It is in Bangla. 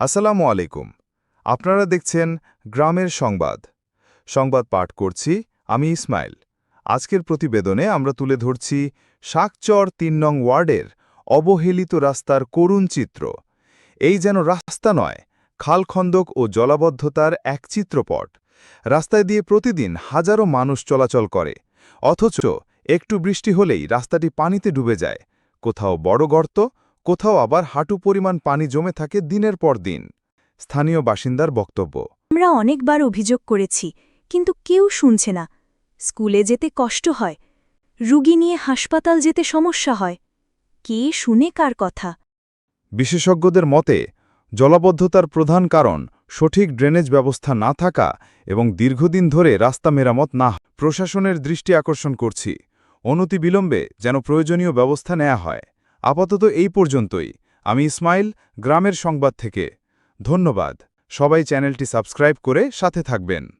আসসালামু আলাইকুম। আপনারা দেখছেন গ্রামের সংবাদ। সংবাদ পাঠ করছি আমি ইসমাইল। আজকের প্রতিবেদনে আমরা তুলে ধরছি শাকচর তিন নং ওয়ার্ডের অবহেলিত রাস্তার করুণ চিত্র। এই যেন রাস্তা নয়, খালখন্দক ও জলাবদ্ধতার এক চিত্রপট। রাস্তায় দিয়ে প্রতিদিন হাজারো মানুষ চলাচল করে, অথচ একটু বৃষ্টি হলেই রাস্তাটি পানিতে ডুবে যায়। কোথাও বড় গর্ত কোথাও আবার হাঁটু পরিমাণ পানি জমে থাকে দিনের পর দিন। স্থানীয় বাসিন্দার বক্তব্য। আমরা অনেকবার অভিযোগ করেছি কিন্তু কেউ শুনছে না। স্কুলে যেতে কষ্ট হয়। রুগী নিয়ে হাসপাতাল যেতে সমস্যা হয়। কে শুনে কার কথা? বিশেষজ্ঞদের মতে জলাবদ্ধতার প্রধান কারণ সঠিক ড্রেনেজ ব্যবস্থা না থাকা এবং দীর্ঘদিন ধরে রাস্তা মেরামত না প্রশাসনের দৃষ্টি আকর্ষণ করছি। অনতি বিলম্বে যেন প্রয়োজনীয় ব্যবস্থা নেওয়া হয়। আপাতত এই পর্যন্তই। আমি ইসমাইল, গ্রামের সংবাদ থেকে। ধন্যবাদ। সবাই চ্যানেলটি সাবস্ক্রাইব করে সাথে থাকবেন।